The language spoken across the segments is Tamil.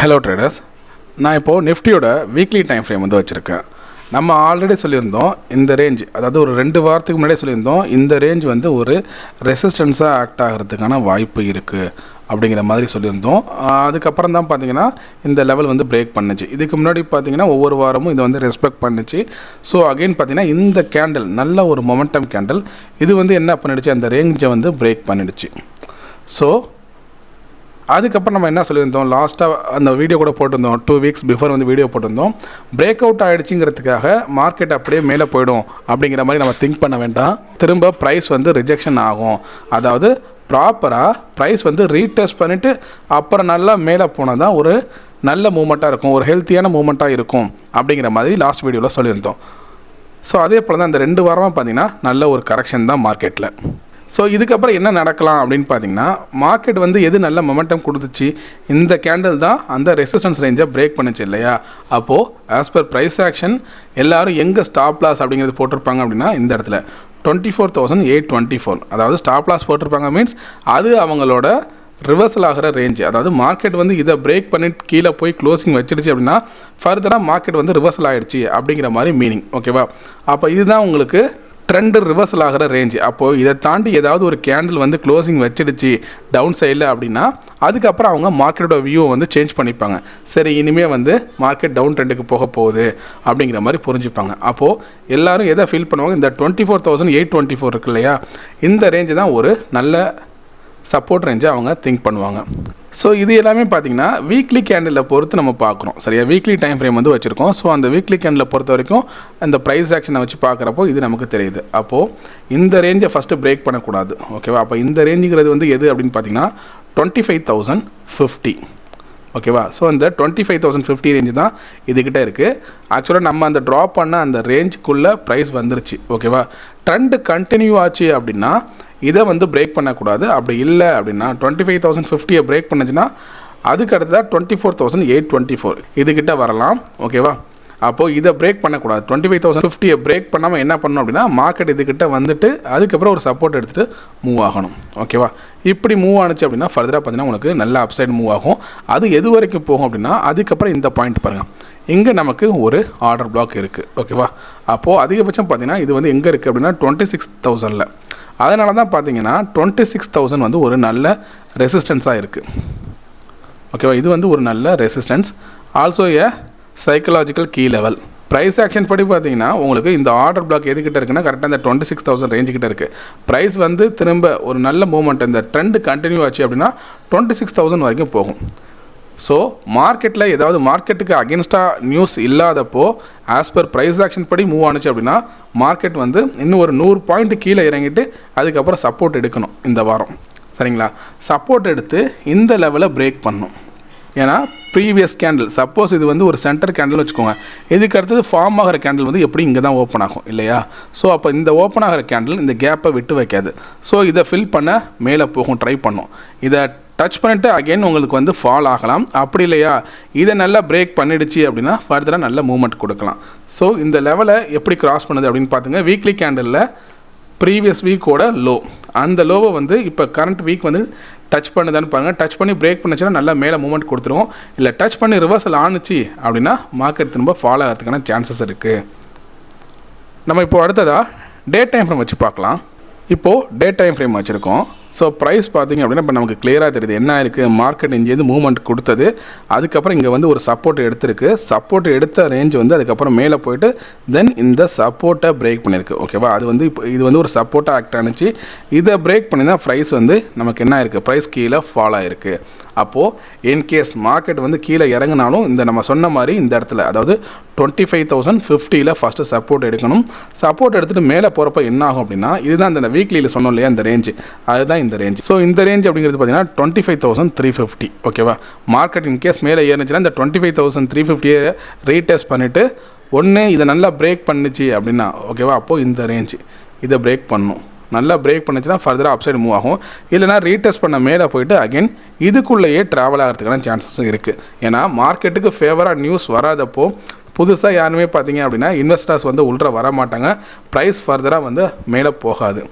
ஹலோ ட்ரேடர்ஸ் நான் இப்போது நிஃப்டியோட வீக்லி டைம் ஃப்ரேம் வந்து வச்சுருக்கேன். நம்ம ஆல்ரெடி சொல்லியிருந்தோம் இந்த ரேஞ்ச் அதாவது ஒரு ரெண்டு வாரத்துக்கு முன்னாடியே சொல்லியிருந்தோம் இந்த ரேஞ்ச் வந்து ஒரு ரெசிஸ்டன்ஸாக ஆக்ட் ஆகிறதுக்கான வாய்ப்பு இருக்குது அப்படிங்கிற மாதிரி சொல்லியிருந்தோம். அதுக்கப்புறம் தான் பார்த்தீங்கன்னா இந்த லெவல் வந்து பிரேக் பண்ணுச்சு. இதுக்கு முன்னாடி பார்த்தீங்கன்னா ஒவ்வொரு வாரமும் இதை வந்து ரெஸ்பெக்ட் பண்ணுச்சு. ஸோ அகைன் பார்த்தீங்கன்னா இந்த கேண்டில் நல்ல ஒரு மொமெண்டம் கேண்டில் இது வந்து என்ன பண்ணிடுச்சு அந்த ரேஞ்சை வந்து பிரேக் பண்ணிடுச்சு. ஸோ அதுக்கப்புறம் நம்ம என்ன சொல்லியிருந்தோம்? லாஸ்ட்டாக அந்த வீடியோ கூட போட்டிருந்தோம். டூ வீக்ஸ் பிஃபோர் வந்து வீடியோ போட்டிருந்தோம். பிரேக் அவுட் ஆகிடுச்சிங்கிறதுக்காக மார்க்கெட் அப்படியே மேலே போயிடும் அப்படிங்கிற மாதிரி நம்ம திங்க் பண்ண வேண்டாம். திரும்ப ப்ரைஸ் வந்து ரிஜெக்ஷன் ஆகும். அதாவது ப்ராப்பராக ப்ரைஸ் வந்து ரீடெஸ்ட் பண்ணிவிட்டு அப்புறம் நல்லா மேலே போனால் தான் ஒரு நல்ல மூமெண்ட்டாக இருக்கும். ஒரு ஹெல்த்தியான மூமெண்ட்டாக இருக்கும் அப்படிங்கிற மாதிரி லாஸ்ட் வீடியோவில் சொல்லியிருந்தோம். ஸோ அதே போல் தான் இந்த ரெண்டு வாரமாக பார்த்தீங்கன்னா நல்ல ஒரு கரெக்ஷன் தான் மார்க்கெட்டில் ஸோ இதுக்கப்புறம் என்ன நடக்கலாம் அப்படின்னு பார்த்தீங்கன்னா மார்க்கெட் வந்து எது நல்ல மொமெண்டம் கொடுத்துச்சு இந்த கேண்டில் தான் அந்த ரெசிஸ்டன்ஸ் ரேஞ்சை பிரேக் பண்ணுச்சு இல்லையா? அப்போது ஆஸ் பர் ப்ரைஸ் ஆக்ஷன் எல்லோரும் எங்கே ஸ்டாப் லாஸ் அப்படிங்கிறது போட்டிருப்பாங்க அப்படின்னா இந்த இடத்துல. Twenty four thousand eight twenty four அதாவது ஸ்டாப் லாஸ் போட்டிருப்பாங்க மீன்ஸ் அது அவங்களோட ரிவர்சல் ஆகிற ரேஞ்சு அதாவது மார்க்கெட் வந்து இதை பிரேக் பண்ணிட்டு கீழே போய் க்ளோசிங் வச்சிடுச்சு அப்படின்னா ஃபர்தராக மார்க்கெட் வந்து ரிவர்சல் ஆகிடுச்சு அப்படிங்கிற மாதிரி மீனிங் ஓகேவா அப்போ இதுதான் உங்களுக்கு ட்ரெண்டு ரிவர்சல் ஆகிற ரேஞ்ச் அப்போது இதை தாண்டி ஏதாவது ஒரு கேண்டில் வந்து க்ளோசிங் வச்சிடுச்சு டவுன் சைடில் அப்படின்னா அதுக்கப்புறம் அவங்க மார்க்கெட்டோட வியூவை வந்து சேஞ்ச் பண்ணிப்பாங்க. சரி இனிமேல் வந்து மார்க்கெட் டவுன் ட்ரெண்டுக்கு போக போகுது அப்படிங்கிற மாதிரி புரிஞ்சுப்பாங்க. அப்போது எல்லோரும் எதை ஃபீல் பண்ணுவாங்க? இந்த twenty four thousand eight twenty four இருக்கு இல்லையா? இந்த ரேஞ்சு தான் ஒரு நல்ல சப்போர்ட் ரேஞ்சை அவங்க திங்க் பண்ணுவாங்க. ஸோ இது எல்லாமே பார்த்தீங்கன்னா வீக்லி கேண்டில் பொறுத்து நம்ம பார்க்குறோம் சரியா? வீக்லி டைம் ஃப்ரேம் வந்து வச்சுருக்கோம். ஸோ அந்த வீக்லி கேண்டில் பொறுத்த வரைக்கும் அந்த ப்ரைஸ் ஆக்ஷனை வச்சு பார்க்குறப்போ இது நமக்கு தெரியுது. அப்போது இந்த ரேஞ்சை ஃபஸ்ட்டு பிரேக் பண்ணக்கூடாது. ஓகேவா அப்போ இந்த ரேஞ்சுங்கிறது வந்து எது அப்படின்னு பார்த்தீங்கன்னா டுவெண்ட்டி ஃபைவ் தௌசண்ட் ஃபிஃப்டி ஓகேவா ஸோ அந்த twenty five thousand fifty range தான் இதுக்கிட்ட இருக்குது ஆக்சுவலாக நம்ம அந்த ட்ராப் பண்ண அந்த ரேஞ்சுக்குள்ளே ப்ரைஸ் வந்துருச்சு. ஓகேவா ட்ரெண்டு கண்டினியூ ஆச்சு அப்படின்னா இதை வந்து பிரேக் பண்ணக்கூடாது. அப்படி இல்லை அப்படின்னா டுவெண்ட்டி ஃபைவ் தௌசண்ட் ஃபிஃப்டியை பிரேக் பண்ணுச்சுன்னா அதுக்கு அடுத்ததாக twenty four thousand eight twenty four இதுக்கிட்ட வரலாம் ஓகேவா அப்போது இதை பிரேக் பண்ணக்கூடாது. டுவெண்ட்டி ஃபைவ் தௌசண்ட் ஃபிஃப்டியை பிரேக் பண்ணாமல் என்ன பண்ணணும் அப்படின்னா மார்க்கெட் இதுக்கிட்ட வந்துட்டு அதுக்கப்புறம் ஒரு சப்போர்ட் எடுத்துகிட்டு மூவ் ஆகணும். ஓகேவா இப்படி மூவ் ஆனுச்சு அப்படின்னா ஃபர்தராக பார்த்தீங்கன்னா உனக்கு நல்ல அப்சைட் மூவ் ஆகும். அது எது வரைக்கும் போகும் அப்படின்னா அதுக்கப்புறம் இந்த பாயிண்ட் பாருங்கள் இங்கே நமக்கு ஒரு ஆர்டர் பிளாக் இருக்குது ஓகேவா அப்போது அதிகபட்சம் பார்த்தீங்கன்னா இது வந்து எங்கே இருக்குது அப்படின்னா டுவெண்ட்டி சிக்ஸ் தௌசண்டில் அதனால தான் பார்த்தீங்கன்னா டுவெண்ட்டி சிக்ஸ் தௌசண்ட் வந்து ஒரு நல்ல ரெசிஸ்டன்ஸாக இருக்குது ஓகேவா இது வந்து ஒரு நல்ல resistance also a psychological key level price action படி பார்த்தீங்கன்னா உங்களுக்கு இந்த ஆர்டர் பிளாக் எதுக்கிட்ட இருக்குன்னா கரெக்டாக இந்த டுவெண்ட்டி சிக்ஸ் தௌசண்ட் ரேஞ்சு கிட்ட இருக்குது ப்ரைஸ் வந்து திரும்ப ஒரு நல்ல மூமெண்ட் இந்த ட்ரெண்ட் கண்டினியூ ஆச்சு அப்படின்னா டுவெண்ட்டி சிக்ஸ் தௌசண்ட் வரைக்கும் போகும். ஸோ மார்க்கெட்டில் ஏதாவது மார்க்கெட்டுக்கு அகேன்ஸ்டாக நியூஸ் இல்லாதப்போ ஆஸ் பர் ப்ரைஸ் ஆக்ஷன் படி மூவ் ஆனிச்சு அப்படின்னா மார்க்கெட் வந்து இன்னும் ஒரு நூறு பாயிண்ட் கீழே இறங்கிட்டு அதுக்கப்புறம் சப்போர்ட் எடுக்கணும் இந்த வாரம். சரிங்களா? சப்போர்ட் எடுத்து இந்த லெவலை பிரேக் பண்ணும் ஏன்னா ப்ரீவியஸ் கேண்டில் சப்போஸ் இது வந்து ஒரு சென்டர் கேண்டில் வச்சுக்கோங்க. இதுக்கு அடுத்தது ஃபார்ம் ஆகிற கேண்டில் வந்து எப்படி இங்கே தான் ஓப்பன் ஆகும் இல்லையா? ஸோ அப்போ இந்த ஓப்பன் ஆகிற கேண்டில் இந்த கேப்பை விட்டு வைக்காது. ஸோ இதை ஃபில் பண்ண மேலே போகும் ட்ரை பண்ணும். இதை டச் பண்ணிவிட்டு அகைன் உங்களுக்கு வந்து ஃபால் ஆகலாம். அப்படி இல்லையா? இதை நல்லா பிரேக் பண்ணிடுச்சு அப்படின்னா ஃபர்தராக நல்ல மூவ்மெண்ட் கொடுக்கலாம். ஸோ இந்த லெவலை எப்படி கிராஸ் பண்ணுது அப்படின்னு பார்த்துங்க வீக்லி கேண்டலில் ப்ரீவியஸ் வீக்கோட லோ அந்த லோவை வந்து இப்போ கரண்ட் வீக் வந்து டச் பண்ணுதான்னு பாருங்கள் டச் பண்ணி பிரேக் பண்ணுச்சுன்னா நல்லா மேலே மூவ்மெண்ட் கொடுத்துருவோம். இல்லை டச் பண்ணி ரிவர்சல் ஆணுச்சு அப்படின்னா மார்க்கெட் திரும்ப ஃபாலோ ஆகிறதுக்கான சான்சஸ் இருக்குது நம்ம இப்போ அடுத்ததாக டே டைம் ஃப்ரேம் வச்சு பார்க்கலாம். இப்போது டே டைம் ஃப்ரேம் வச்சுருக்கோம். ஸோ ப்ரைஸ் பார்த்தீங்க அப்படின்னா இப்போ நமக்கு கிளியராக தெரியுது. என்ன இருக்குது மார்க்கெட் இங்கேருந்து மூவ்மெண்ட் கொடுத்தது. அதுக்கப்புறம் இங்கே வந்து ஒரு சப்போர்ட் எடுத்திருக்கு. சப்போர்ட் எடுத்த ரேஞ்ச் வந்து அதுக்கப்புறம் மேலே போயிட்டு தென் இந்த சப்போர்ட்டை பிரேக் பண்ணியிருக்கு. ஓகேவா அது வந்து இப்போ இது வந்து ஒரு சப்போர்ட்டாக ஆக்ட் ஆனிச்சு. இதை பிரேக் பண்ணி தான் ப்ரைஸ் வந்து நமக்கு என்ன இருக்குது ப்ரைஸ் கீழே ஃபால் ஆகிருக்கு அப்போது இன்கேஸ் மார்க்கெட் வந்து கீழே இறங்கினாலும் இந்த நம்ம சொன்ன மாதிரி இந்த இடத்துல அதாவது டுவெண்ட்டி ஃபைவ் தௌசண்ட் ஃபிஃப்டியில் ஃபஸ்ட்டு சப்போர்ட் எடுக்கணும். சப்போர்ட் எடுத்துகிட்டு மேலே போகிறப்ப என்ன ஆகும் அப்படின்னா இதுதான் இந்த வீக்லியில் சொன்னோம் இல்லையா இந்த ரேஞ்சு அதுதான் இந்த ரேஞ்ச் ஸோ இந்த ரேஞ்ச் அப்படிங்கிறது பார்த்தீங்கன்னா twenty five thousand three fifty ஓகேவா மார்க்கெட் இன்கேஸ் மேலே ஏறிச்சுன்னா இந்த டுவெண்ட்டி ஃபைவ் தௌசண்ட் த்ரீ ஃபிஃப்டியை ரீடெஸ்ட் பண்ணிவிட்டு ஒன்று இதை நல்லா பிரேக் பண்ணுச்சு அப்படின்னா ஓகேவா அப்போது இந்த ரேஞ்சு இதை பிரேக் பண்ணும். நல்லா பிரேக் பண்ணுச்சுன்னா ஃபர்தராக அப்சைடு மூவ் ஆகும். இல்லைனா ரீடெஸ்ட் பண்ண மேலே போயிட்டு அகைன் இதுக்குள்ளேயே ட்ராவல் ஆகிறதுக்கான சான்சஸும் இருக்குது ஏன்னா மார்க்கெட்டுக்கு ஃபேவராக நியூஸ் வராதப்போ புதுசாக யாருமே பார்த்தீங்க அப்படின்னா இன்வெஸ்டர்ஸ் வந்து உள்ள வர மாட்டாங்க. ப்ரைஸ் ஃபர்தராக வந்து மேலே போகாது.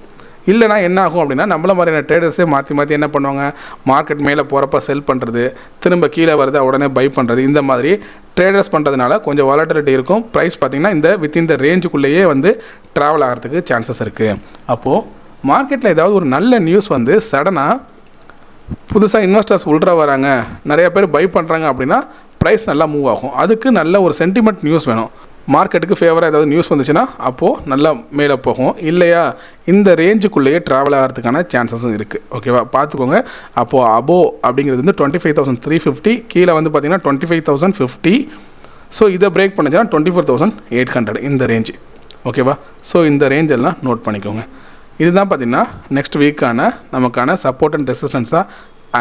இல்லைனா என்ன ஆகும் அப்படின்னா நம்மள மாதிரியான ட்ரேடர்ஸே மாற்றி மாற்றி என்ன பண்ணுவாங்க? மார்க்கெட் மேலே போகிறப்ப செல் பண்ணுறது திரும்ப கீழே வருது உடனே பை பண்ணுறது இந்த மாதிரி ட்ரேடர்ஸ் பண்ணுறதுனால கொஞ்சம் வாலட்டிலிட்டி இருக்கும். ப்ரைஸ் பார்த்திங்கன்னா இந்த வித்தின் இந்த ரேஞ்சுக்குள்ளேயே வந்து ட்ராவல் ஆகிறதுக்கு சான்சஸ் இருக்குது அப்போது மார்க்கெட்டில் ஏதாவது ஒரு நல்ல நியூஸ் வந்து சடனாக புதுசாக இன்வெஸ்டர்ஸ் உள்ற வராங்க. நிறைய பேர் பை பண்ணுறாங்க அப்படின்னா ப்ரைஸ் நல்லா மூவ் ஆகும். அதுக்கு நல்ல ஒரு சென்டிமெண்ட் நியூஸ் வேணும். மார்க்கெட்டுக்கு ஃபேவராக ஏதாவது நியூஸ் வந்துச்சுன்னா அப்போது நல்லா மேலே போகும். இல்லையா இந்த ரேஞ்சுக்குள்ளேயே ட்ராவல் ஆகிறதுக்கான சான்சஸும் இருக்குது ஓகேவா பார்த்துக்கோங்க. அப்போது அபோ அப்படிங்கிறது வந்து twenty five thousand three fifty கீழே வந்து பார்த்தீங்கன்னா twenty five thousand fifty so இதை break பண்ணிச்சுன்னா twenty four thousand eight hundred இந்த ரேஞ்சு ஓகேவா ஸோ இந்த ரேஞ்ச் எல்லாம் நோட் பண்ணிக்கோங்க. இதுதான் பார்த்தீங்கன்னா நெக்ஸ்ட் வீக்கான நமக்கான சப்போர்ட் அண்ட் ரெசிஸ்டன்ஸாக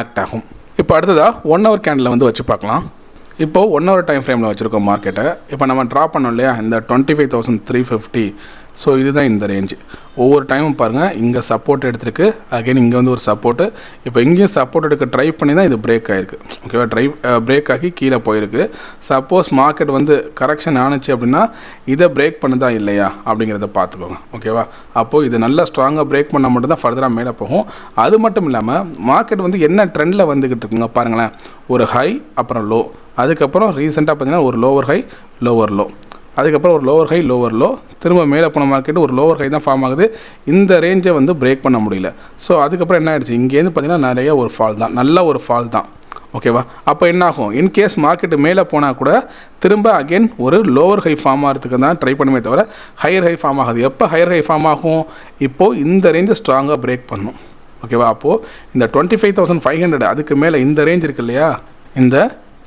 ஆக்ட் ஆகும். இப்போ அடுத்ததாக ஒன் ஹவர் கேண்டில் வந்து வச்சு பார்க்கலாம். இப்போது ஒன் ஹவர் டைம் ஃப்ரேமில் வச்சுருக்கோம் மார்க்கெட்டை இப்போ நம்ம ட்ரா பண்ணோம் இல்லையா? இந்த twenty five thousand three fifty so இதுதான் இந்த ரேஞ்சு ஒவ்வொரு டைமும் பாருங்கள் இங்கே சப்போர்ட் எடுத்திருக்கு. அகைன் இங்கே வந்து ஒரு சப்போர்ட்டு இப்போ இங்கேயும் சப்போர்ட் எடுக்க ட்ரை பண்ணி தான் இது பிரேக் ஆகிருக்கு ஓகேவா ட்ரை பிரேக் ஆகி கீழே போயிருக்கு. சப்போஸ் மார்க்கெட் வந்து கரெக்ஷன் ஆணுச்சு அப்படின்னா இதை பிரேக் பண்ணுதா இல்லையா? அப்படிங்கிறத பார்த்துக்கோங்க. ஓகேவா அப்போது இது நல்லா ஸ்ட்ராங்காக பிரேக் பண்ணால் மட்டும்தான் ஃபர்தராக மேலே போகும். அது மட்டும் இல்லாமல் மார்க்கெட் வந்து என்ன ட்ரெண்டில் வந்துக்கிட்டு இருக்குங்க பாருங்களேன். ஒரு ஹை அப்புறம் லோ அதுக்கப்புறம் ரீசெண்டாக பார்த்தீங்கன்னா ஒரு லோவர் ஹை லோவர் லோ அதுக்கப்புறம் ஒரு லோவர் ஹை லோவர் லோ திரும்ப மேலே போன மார்க்கெட் ஒரு லோவர் ஹை தான் ஃபார்ம் ஆகுது. இந்த ரேஞ்சை வந்து பிரேக் பண்ண முடியல. ஸோ அதுக்கப்புறம் என்ன ஆயிடுச்சு? இங்கேருந்து பார்த்தீங்கன்னா நிறைய ஒரு ஃபால் தான். நல்ல ஒரு ஃபால் தான். ஓகேவா அப்போ என்ன ஆகும்? இன்கேஸ் மார்க்கெட்டு மேலே போனால் கூட திரும்ப அகைன் ஒரு லோவர் ஹை ஃபார்ம் ஆகிறதுக்கு தான் ட்ரை பண்ணுமே தவிர ஹையர் ஹை ஃபார்ம் ஆகுது. எப்போ ஹையர் ஹை ஃபார்ம் ஆகும்? இப்போது இந்த ரேஞ்சை ஸ்ட்ராங்காக பிரேக் பண்ணும். ஓகேவா அப்போது இந்த twenty five thousand five hundred அதுக்கு மேலே இந்த ரேஞ்ச் இருக்கு இல்லையா? இந்த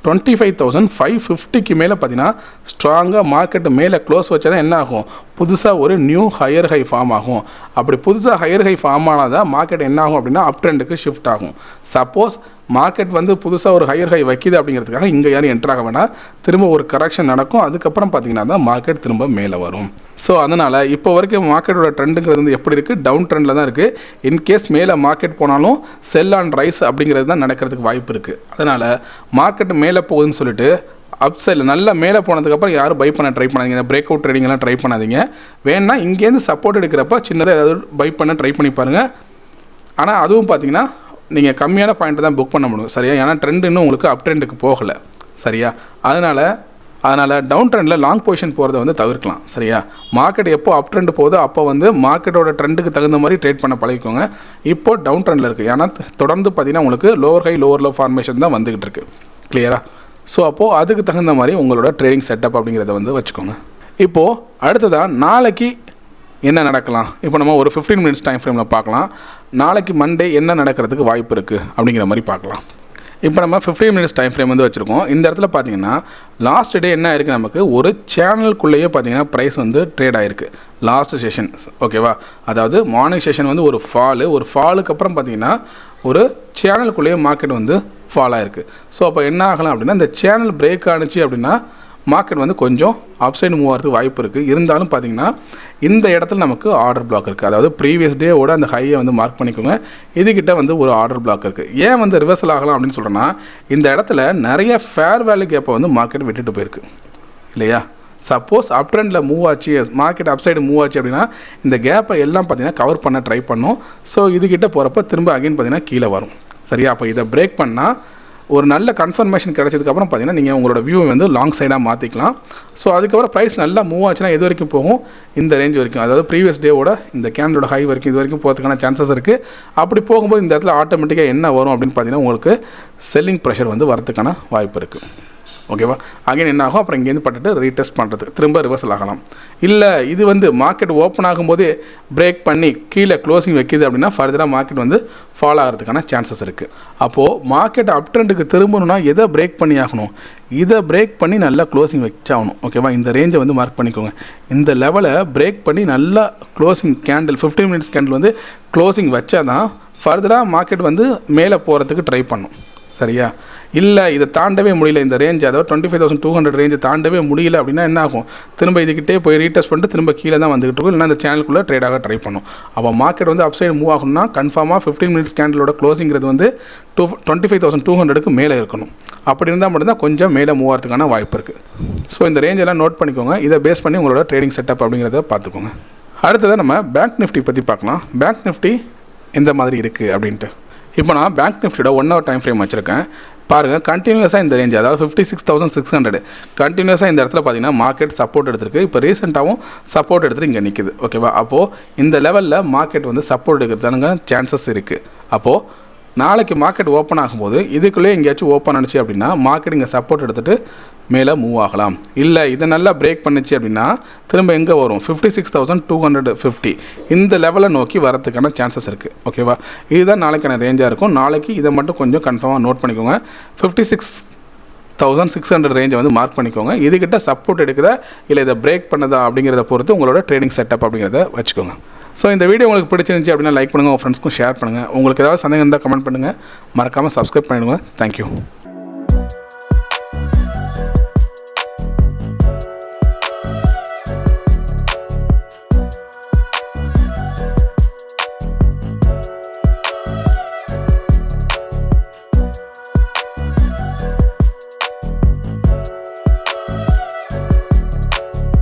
டுவெண்ட்டி ஃபைவ் தௌசண்ட் ஃபைவ் ஃபிஃப்டிக்கு மேலே பார்த்தீங்கன்னா ஸ்ட்ராங்காக மார்க்கெட்டு மேலே க்ளோஸ் வச்சா என்ன ஆகும்? புதுசாக ஒரு நியூ ஹையர் ஹை ஃபார்ம் ஆகும். அப்படி புதுசாக ஹையர் ஹை ஃபார்ம் ஆனால் தான் மார்க்கெட் என்ன ஆகும் அப்படின்னா அப் ட்ரெண்டுக்கு ஷிஃப்ட் ஆகும். சப்போஸ் மார்க்கெட் வந்து புதுசாக ஒரு ஹையர் ஹை வைக்கிது அப்படிங்கிறதுக்காக இங்கே யாரும் என்ட்ரு ஆக திரும்ப ஒரு கரெக்ஷன் நடக்கும். அதுக்கப்புறம் பார்த்தீங்கன்னா தான் மார்க்கெட் திரும்ப மேலே வரும். ஸோ அதனால் இப்போ வரைக்கும் மார்க்கெட்டோட ட்ரெண்டுங்கிறது வந்து எப்படி இருக்குது டவுன் ட்ரெண்டில் தான் இருக்குது இன்கேஸ் மேலே மார்க்கெட் போனாலும் செல் ஆன் ரைஸ் அப்படிங்கிறது தான் நடக்கிறதுக்கு வாய்ப்பு இருக்குது அதனால் மார்க்கெட் மேலே போகுதுன்னு சொல்லிட்டு அப் சைடில் நல்லா மேலே போனதுக்கப்புறம் யாரும் பை பண்ண ட்ரை பண்ணாதீங்க. பிரேக் அவுட் ட்ரேடிங்லாம் ட்ரை பண்ணாதீங்க. வேணா இங்கேருந்து சப்போர்ட் எடுக்கிறப்ப சின்னதாக ஏதாவது பை பண்ண ட்ரை பண்ணி பாருங்கள் ஆனால் அதுவும் பார்த்தீங்கன்னா நீங்கள் கம்மியான பாயிண்ட் தான் புக் பண்ண முடியும் சரியா? ஏன்னா ட்ரெண்ட் இன்னும் உங்களுக்கு அப் ட்ரெண்டுக்கு போகலை சரியா? அதனால் அதனால் டவுன் ட்ரெண்டில் லாங் பொசிஷன் போகிறத வந்து தவிர்க்கலாம் சரியா? மார்க்கெட் எப்போ அப் ட்ரெண்ட் போகுதோ அப்போ வந்து மார்க்கெட்டோட ட்ரெண்டுக்கு தகுந்த மாதிரி ட்ரேட் பண்ண பழகிக்கோங்க. இப்போ டவுன் ட்ரெண்டில் இருக்குது ஏன்னா தொடர்ந்து பார்த்தீங்கன்னா உங்களுக்கு lower high lower low formation தான் வந்துக்கிட்டு இருக்குது கிளியரா ஸோ அப்போது அதுக்கு தகுந்த மாதிரி உங்களோட ட்ரேடிங் செட்டப் அப்படிங்கிறத வந்து வச்சுக்கோங்க. இப்போது அடுத்ததாக நாளைக்கு என்ன நடக்கலாம்? இப்போ நம்ம ஒரு ஃபிஃப்டீன் மினிட்ஸ் டைம் ஃப்ரேமில் பார்க்கலாம். நாளைக்கு மண்டே என்ன நடக்கிறதுக்கு வாய்ப்பு இருக்குது அப்படிங்கிற மாதிரி பார்க்கலாம். இப்போ நம்ம ஃபிஃப்டீன் மினிட்ஸ் டைம் ஃப்ரேம் வந்து வச்சுருக்கோம். இந்த இடத்துல பார்த்தீங்கன்னா லாஸ்ட் டே என்ன இருக்குது நமக்கு? ஒரு சேனலுக்குள்ளேயே பார்த்தீங்கன்னா ப்ரைஸ் வந்து ட்ரேட் ஆகிருக்கு லாஸ்ட் செஷன் ஓகேவா அதாவது மார்னிங் செஷன் வந்து ஒரு ஃபாலு ஒரு ஃபாலுக்கு அப்புறம் பார்த்தீங்கன்னா ஒரு சேனலுக்குள்ளேயே மார்க்கெட் வந்து ஃபால் ஆகிருக்கு ஸோ அப்போ என்ன ஆகலாம் அப்படின்னா இந்த சேனல் பிரேக் ஆணுச்சு அப்படின்னா மார்க்கெட் வந்து கொஞ்சம் அப்சைடு மூவ் ஆகிறதுக்கு வாய்ப்பு இருக்குது இருந்தாலும் பார்த்தீங்கன்னா இந்த இடத்துல நமக்கு ஆர்டர் பிளாக் இருக்குது அதாவது ப்ரீவியஸ் டேவோட அந்த ஹையை வந்து மார்க் பண்ணிக்கோங்க. இதுகிட்ட வந்து ஒரு ஆர்டர் பிளாக் இருக்குது ஏன் வந்து ரிவர்சல் ஆகலாம் அப்படின்னு சொல்கிறேன்னா இந்த இடத்துல நிறைய ஃபேர் வேல்யூ கேப்பை வந்து மார்க்கெட் விட்டுட்டு போயிருக்கு. இல்லையா? சப்போஸ் அப் ட்ரெண்டில் மூவ் ஆச்சு மார்க்கெட் அப் சைடு மூவ் ஆச்சு அப்படின்னா இந்த கேப்பை எல்லாம் பார்த்தீங்கன்னா கவர் பண்ண ட்ரை பண்ணும். ஸோ இதுகிட்ட போகிறப்ப திரும்ப அகைன் பார்த்தீங்கன்னா கீழே வரும். சரியா? அப்போ இதை பிரேக் பண்ணால் ஒரு நல்ல கன்ஃபர்மேஷன் கிடைச்சதுக்கப்புறம் பார்த்தீங்கன்னா நீங்கள் உங்களோட வியூ வந்து லாங் சைடாக மாற்றிக்கலாம் ஸோ அதுக்கப்புறம் ப்ரைஸ் நல்லா மூவ் ஆச்சுன்னா எது வரைக்கும் போகும்? இந்த ரேஞ்ச் வரைக்கும். அதாவது ப்ரீவியஸ் டேவோட இந்த கேண்டோட ஹை வரைக்கும் இது வரைக்கும் போகிறதுக்கான சான்சஸ் இருக்குது அப்படி போகும்போது இந்த இடத்துல ஆட்டோமேட்டிக்காக என்ன வரும் அப்படின்னு பார்த்தீங்கன்னா உங்களுக்கு செல்லிங் ப்ரெஷர் வந்து வரதுக்கான வாய்ப்பு இருக்குது ஓகேவா அகைன் என்ன ஆகும்? அப்புறம் இங்கேருந்து பட்டுட்டு ரீடெஸ்ட் பண்ணுறது திரும்ப ரிவர்சல் ஆகலாம். இல்லை இது வந்து மார்க்கெட் ஓப்பன் ஆகும்போதே பிரேக் பண்ணி கீழே க்ளோசிங் வைக்கிது அப்படின்னா ஃபர்தராக மார்க்கெட் வந்து ஃபாலோ ஆகிறதுக்கான சான்சஸ் இருக்குது அப்போது மார்க்கெட் அப் ட்ரெண்டுக்கு திரும்பணும்னா எதை பிரேக் பண்ணி ஆகணும்? இதை பிரேக் பண்ணி நல்லா க்ளோசிங் வச்சாகணும். ஓகேவா இந்த ரேஞ்சை வந்து மார்க் பண்ணிக்கோங்க. இந்த லெவலை பிரேக் பண்ணி நல்லா closing candle fifteen minutes candle வந்து க்ளோசிங் வச்சா தான் ஃபர்தராக மார்க்கெட் வந்து மேலே போகிறதுக்கு ட்ரை பண்ணும். சரியா? இல்லை இதை தாண்டவே முடியல. இந்த ரேஞ்ச் அதாவது twenty five thousand two hundred range தாண்டவே முடியல அப்படின்னா என்ன ஆகும்? திரும்ப இதுக்கிட்டே போய் ரீடெஸ்ட் பண்ணிட்டு திரும்ப கீழே தான் வந்துகிட்டு இருக்கும். இல்லைனா அந்த சேனலுக்குள்ளே ட்ரேடாக ட்ரை பண்ணும். அப்போ மார்க்கெட் வந்து அப்சைடு மூவ் ஆகணும்னா கன்ஃபார்மாக ஃபிஃப்டீன் மினிட்ஸ் கேண்டலோட க்ளோசிங்கிறது வந்து two twenty five thousand two ஹண்ட்ரடுக்கு மேலே இருக்கணும். அப்படி இருந்தால் மட்டும்தான் கொஞ்சம் மேலே மூவ் ஆகிறதுக்கான வாய்ப்பு இருக்குது ஸோ இந்த ரேஞ்செல்லாம் நோட் பண்ணிக்கோங்க. இதை பேஸ் பண்ணி உங்களோட ட்ரேடிங் செட்டப் அப்படிங்கிறத பார்த்துக்கோங்க. அடுத்ததாக நம்ம பேங்க் நிஃப்டி பற்றி பார்க்கலாம். பேங்க் நிஃப்டி எந்த மாதிரி இருக்குது அப்படின்ட்டு. இப்போ நான் பேங்க் நிஃப்டியோட ஒன் ஹவர் டைம் ஃப்ரேம் வச்சுருக்கேன். பாருங்கள் கண்டினியூஸாக இந்த ரேஞ்ச் அதாவது fifty six thousand six hundred கண்டினியூஸாக இந்த இடத்துல பார்த்தீங்கன்னா மார்க்கெட் சப்போர்ட் எடுத்திருக்கு. இப்போ ரீசெண்டாகவும் சப்போர்ட் எடுத்து இங்கே நிற்கிது ஓகேவா அப்போது இந்த லெவலில் மார்க்கெட் வந்து சப்போர்ட் எடுக்கிறதுனாங்க சான்சஸ் இருக்குது அப்போது நாளைக்கு மார்க்கெட் ஓப்பன் ஆகும்போது இதுக்குள்ளேயே எங்கேயாச்சும் ஓப்பன் ஆனிச்சு அப்படின்னா மார்க்கெட் இங்கே சப்போர்ட் எடுத்துகிட்டு மேலே மூவ் ஆகலாம். இல்லை இதை நல்லா பிரேக் பண்ணுச்சு அப்படின்னா திரும்ப எங்கே வரும்? Fifty six thousand two hundred fifty இந்த லெவலை நோக்கி வரதுக்கான சான்சஸ் இருக்குது ஓகேவா இதுதான் நாளைக்கான ரேஞ்சாக இருக்கும். நாளைக்கு இதை மட்டும் கொஞ்சம் கன்ஃபார்மாக நோட் பண்ணிக்கோங்க. Fifty six thousand six hundred ரேஞ்சை வந்து மார்க் பண்ணிக்கோங்க. இதுக்கிட்ட சப்போர்ட் எடுக்குதா இல்லை இதை பிரேக் பண்ணுதா அப்படிங்கிறத பொறுத்து உங்களோட ட்ரேடிங் செட்டப் அப்படிங்கிறத வச்சுக்கோங்க. ஸோ இந்த வீடியோ உங்களுக்கு பிடிச்சிருந்துச்சி அப்படின்னா லைக் பண்ணுங்கள் உங்கள் ஃப்ரெண்ட்ஸ்க்கும் ஷேர் பண்ணுங்கள் உங்களுக்கு ஏதாவது சந்தேகம் இருந்தால் கமெண்ட் பண்ணுங்கள் மறக்காமல் சப்ஸ்கிரைப் பண்ணிடுங்க. தேங்க்யூ